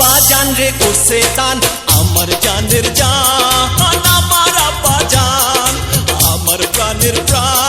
রে করছে দান আমার জানের জান আমার আব্বা জান আমার প্রাণের প্রাণ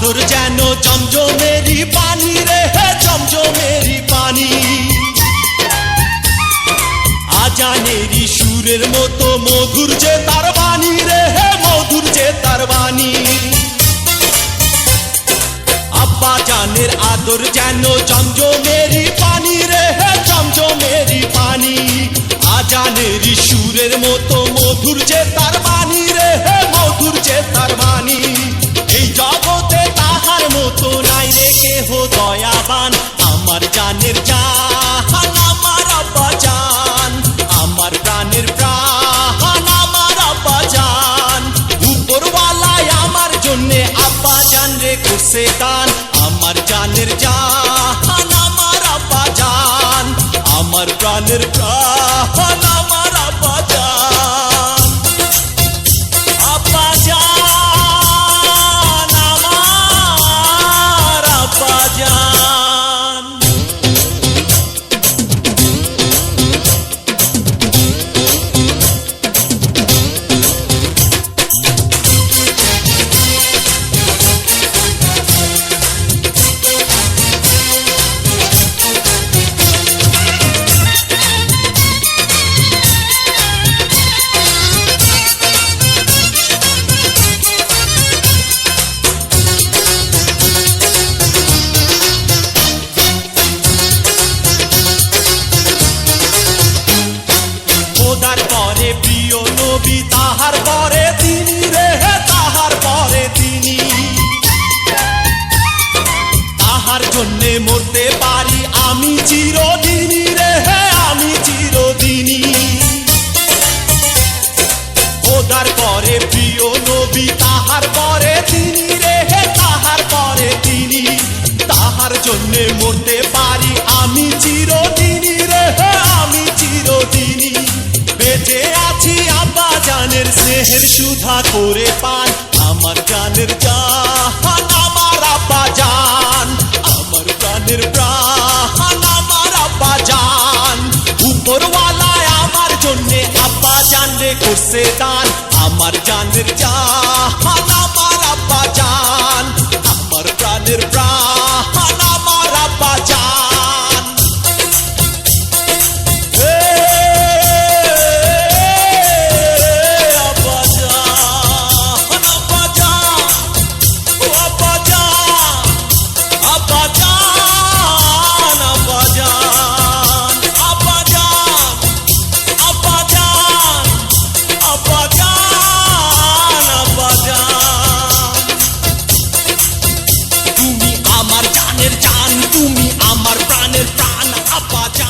আদর যেন জমজমেরি পানি রে জমজমেরি পানি। আজানেরি সুরের মতো মধুর যে তার বাণী রে মধুর যে তার বাণী। আব্বা জানের আদর যেন জমজমেরি পানি রে জমজমেরি পানি। আজানেরি সুরের মতো মধুর যে তার আমার জন্যে মরতে পারি, আমি চিরদিনই রে আমি চিরদিনই। খোদার পরে প্রিয় নবী, তাহার পরে তিনি রে তাহার পরে তিনি। তাহার জন্যে মরতে পারি, আমি চিরদিনই রে আমি চিরদিনই। বেঁচে আছি আব্বা জানের স্নেহের সুধা করে পান, আমার জানের জান उससे दान अमर जान जा। pacha